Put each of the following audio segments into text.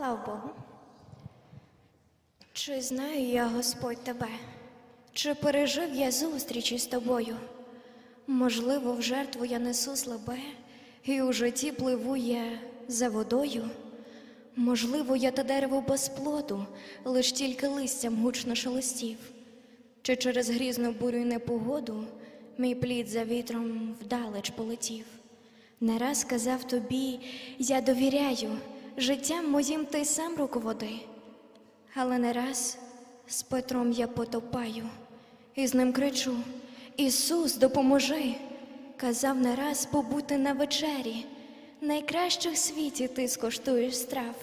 Слава Богу. Чи знаю я, Господь, тебе? Чи пережив я зустріч із тобою? Можливо, в жертву я несу слабе, і у житті пливу я за водою. Можливо, я та дерево без плоду, лиш тільки листям гучно шелестів. Чи через грізну бурю й непогоду мій плід за вітром вдалеч полетів? Не раз казав тобі, я довіряю, життям моїм ти сам руководи. Але не раз з Петром я потопаю, і з ним кричу: Ісус, допоможи! Казав не раз побути на вечері, найкращих в світі ти скоштуєш страв,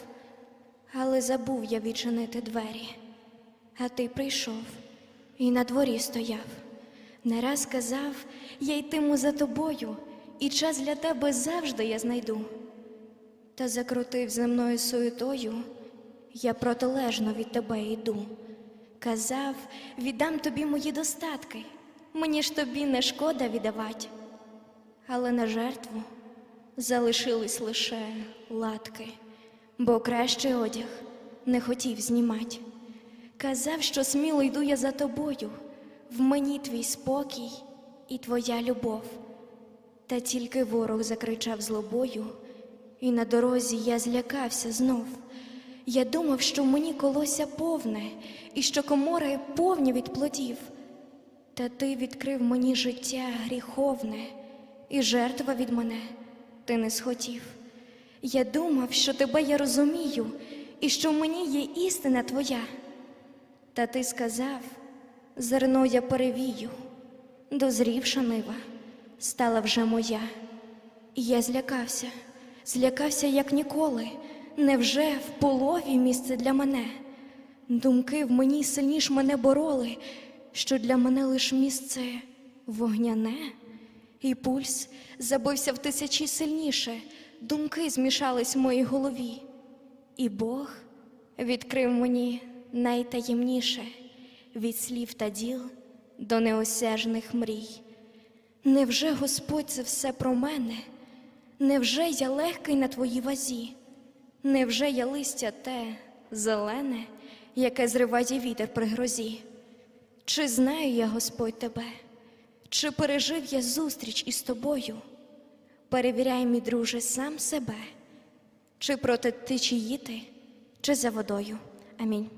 але забув я відчинити двері, а ти прийшов і на дворі стояв. Не раз казав, я йтиму за тобою, і час для тебе завжди я знайду. Та закрутив земною суетою, я протилежно від тебе йду. Казав, віддам тобі мої достатки, мені ж тобі не шкода віддавать. Але на жертву залишились лише латки, бо кращий одяг не хотів знімать. Казав, що сміло йду я за тобою, в мені твій спокій і твоя любов. Та тільки ворог закричав злобою, і на дорозі я злякався знов. Я думав, що мені колося повне, і що комори повні від плодів. Та ти відкрив мені життя гріховне, і жертва від мене ти не схотів. Я думав, що тебе я розумію, і що в мені є істина твоя. Та ти сказав, зерно я перевію, дозрівша нива, стала вже моя. І я злякався, злякався, як ніколи. Невже в полові місце для мене? Думки в мені сильніш мене бороли, що для мене лиш місце вогняне, і пульс забився в тисячі сильніше, думки змішались в моїй голові, і Бог відкрив мені найтаємніше від слів та діл до неосяжних мрій. Невже Господь це все про мене? Невже я легкий на твоїй вазі? Невже я листя те зелене, яке зриває вітер при грозі? Чи знаю я, Господь, тебе? Чи пережив я зустріч із тобою? Перевіряй, мій друже, сам себе, чи проти течії ти, чи за водою. Амінь.